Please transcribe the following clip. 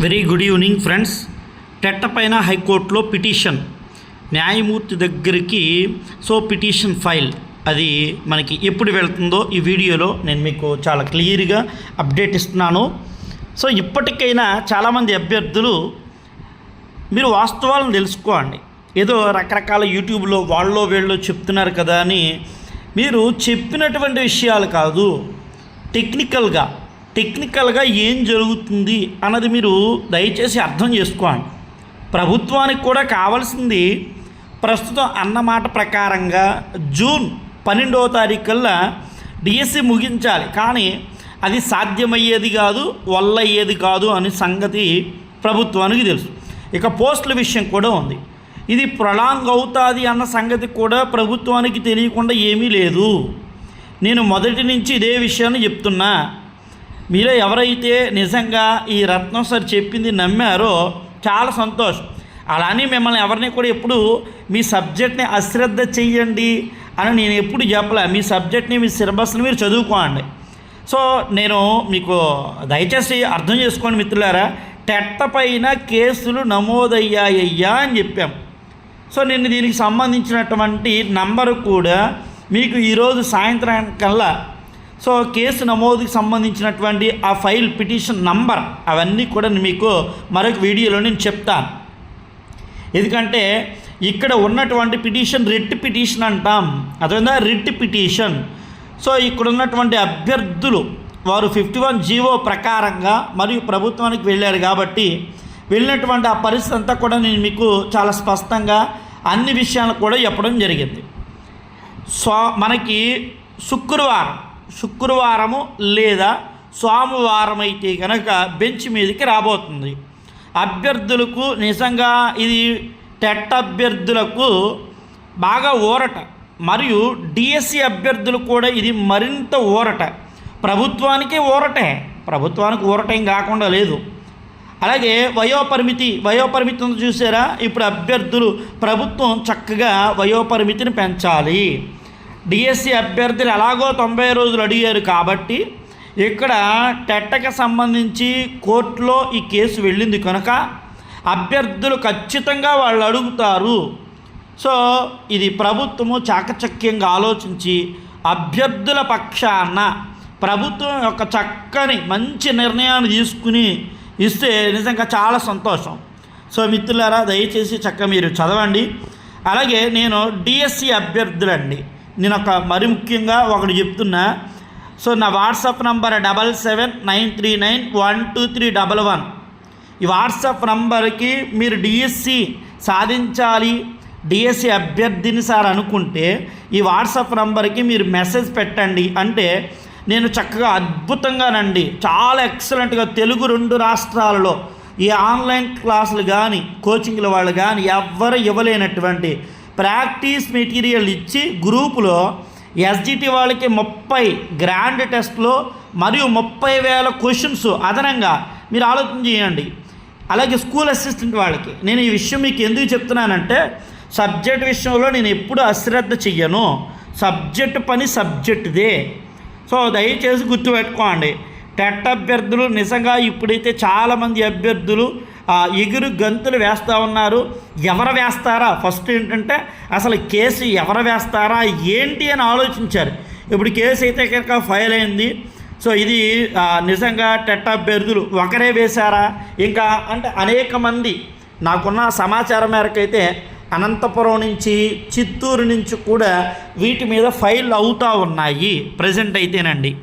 Very good evening friends. టెట్ట పైన హైకోర్టులో petition. న్యాయమూర్తి దగ్గరికి సో పిటిషన్ ఫైల్. అది మనకి ఎప్పుడు వెళ్తుందో ఈ వీడియోలో నేను మీకు చాలా క్లియర్గా అప్డేట్ ఇస్తున్నాను. సో ఇప్పటికైనా చాలామంది అభ్యర్థులు మీరు వాస్తవాలను తెలుసుకోండి. ఏదో రకరకాల యూట్యూబ్లో వాళ్ళో వీళ్ళు చెప్తున్నారు కదా అని మీరు చెప్పినటువంటి విషయాలు కాదు. టెక్నికల్గా టెక్నికల్గా ఏం జరుగుతుంది అన్నది మీరు దయచేసి అర్థం చేసుకోండి ప్రభుత్వానికి కూడా కావాల్సింది ప్రస్తుతం అన్నమాట ప్రకారంగా జూన్ పన్నెండవ తారీఖు కల్లా డిఎస్సి ముగించాలి. కానీ అది సాధ్యమయ్యేది కాదు వల్ల అయ్యేది కాదు అనే సంగతి ప్రభుత్వానికి తెలుసు. ఇక పోస్టుల విషయం కూడా ఉంది. ఇది ప్రొలాంగ్ అవుతుంది అన్న సంగతి కూడా ప్రభుత్వానికి తెలియకుండా ఏమీ లేదు. నేను మొదటి నుంచి ఇదే విషయాన్ని చెప్తున్నా. మీలో ఎవరైతే నిజంగా ఈ రత్నం సార్ చెప్పింది నమ్మారో చాలా సంతోషం. అలానే మిమ్మల్ని ఎవరిని కూడా ఎప్పుడు మీ సబ్జెక్ట్ని అశ్రద్ధ చెయ్యండి అని నేను ఎప్పుడు చెప్పలే. మీ సబ్జెక్ట్ని మీ సిలబస్ని మీరు చదువుకోండి. సో నేను మీకు దయచేసి అర్థం చేసుకోండి మిత్రులారా. టెట్ట పైన కేసులు నమోదయ్యాయ్యా అని చెప్పాం. సో నేను దీనికి సంబంధించినటువంటి నంబరు కూడా మీకు ఈరోజు సాయంత్రం కల్లా సో కేసు నమోదుకి సంబంధించినటువంటి ఆ ఫైల్ పిటిషన్ నంబర్ అవన్నీ కూడా నేను మీకు మరొక వీడియోలో నేను చెప్తాను. ఎందుకంటే ఇక్కడ ఉన్నటువంటి పిటిషన్ రిట్ పిటిషన్ అంటాం. అదేవిధంగా రిట్ పిటిషన్. సో ఇక్కడ ఉన్నటువంటి అభ్యర్థులు వారు ఫిఫ్టీ వన్ జీవో ప్రకారంగా మరియు ప్రభుత్వానికి వెళ్ళారు కాబట్టి వెళ్ళినటువంటి ఆ పరిస్థితి అంతా కూడా నేను మీకు చాలా స్పష్టంగా అన్ని విషయాలు కూడా చెప్పడం జరిగింది. సో మనకి శుక్రవారం శుక్రవారము లేదా సోమవారం అయితే కనుక బెంచ్ మీదకి రాబోతుంది. అభ్యర్థులకు నిజంగా ఇది టెట్ అభ్యర్థులకు బాగా ఊరట. మరియు డిఎస్సి అభ్యర్థులు కూడా ఇది మరింత ఊరట. ప్రభుత్వానికి ఊరటే. ప్రభుత్వానికి ఊరటం కాకుండా లేదు. అలాగే వయోపరిమితి వయోపరిమితిని చూసారా? ఇప్పుడు అభ్యర్థులు ప్రభుత్వం చక్కగా వయోపరిమితిని పెంచాలి. డిఎస్సి అభ్యర్థులు ఎలాగో తొంభై రోజులు అడిగారు కాబట్టి ఇక్కడ టెట్టకి సంబంధించి కోర్టులో ఈ కేసు వెళ్ళింది కనుక అభ్యర్థులు ఖచ్చితంగా వాళ్ళు అడుగుతారు. సో ఇది ప్రభుత్వము చాకచక్యంగా ఆలోచించి అభ్యర్థుల పక్షాన ప్రభుత్వం యొక్క చక్కని మంచి నిర్ణయాన్ని తీసుకుని ఇస్తే నిజంగా చాలా సంతోషం. సో మిత్రులారా దయచేసి చక్క మీరు చదవండి. అలాగే నేను డిఎస్సి అభ్యర్థులండి. నేను ఒక మరి ముఖ్యంగా ఒకటి చెప్తున్నా. సో నా WhatsApp number double seven nine three nine one two three double one. ఈ వాట్సాప్ నంబర్కి మీరు డిఎస్సి సాధించాలి. డిఎస్సి అభ్యర్థిని సార్ అనుకుంటే ఈ వాట్సాప్ నంబర్కి మీరు మెసేజ్ పెట్టండి. అంటే నేను చక్కగా అద్భుతంగానండి. చాలా ఎక్సలెంట్గా తెలుగు రెండు రాష్ట్రాలలో ఈ ఆన్లైన్ క్లాసులు కానీ కోచింగ్ల వాళ్ళు కానీ ఎవ్వరు ఇవ్వలేనటువంటి ప్రాక్టీస్ మెటీరియల్ ఇచ్చి గ్రూపులో ఎస్జిటి వాళ్ళకి ముప్పై గ్రాండ్ టెస్ట్లో మరియు ముప్పై వేల క్వశ్చన్స్ అదనంగా మీరు ఆలోచన చేయండి. అలాగే స్కూల్ అసిస్టెంట్ వాళ్ళకి. నేను ఈ విషయం మీకు ఎందుకు చెప్తున్నానంటే సబ్జెక్ట్ విషయంలో నేను ఎప్పుడు అశ్రద్ధ చెయ్యను. సబ్జెక్ట్ పని సబ్జెక్టుదే. సో దయచేసి గుర్తుపెట్టుకోండి. టెట్ అభ్యర్థులు నిజంగా ఇప్పుడైతే చాలామంది అభ్యర్థులు ఎగురు గంతులు వేస్తూ ఉన్నారు. ఎవరు వేస్తారా? ఫస్ట్ ఏంటంటే అసలు కేసు ఎవరు వేస్తారా? ఏంటి అని ఆలోచించారు. ఇప్పుడు కేసు అయితే కనుక ఫైల్ అయింది. సో ఇది నిజంగా టెట్ అభ్యర్థులు ఒకరే వేశారా? ఇంకా అంటే అనేక మంది నాకున్న సమాచారం మేరకైతే అనంతపురం నుంచి చిత్తూరు నుంచి కూడా వీటి మీద ఫైల్ అవుతూ ఉన్నాయి. ప్రజెంట్ అయితేనండి.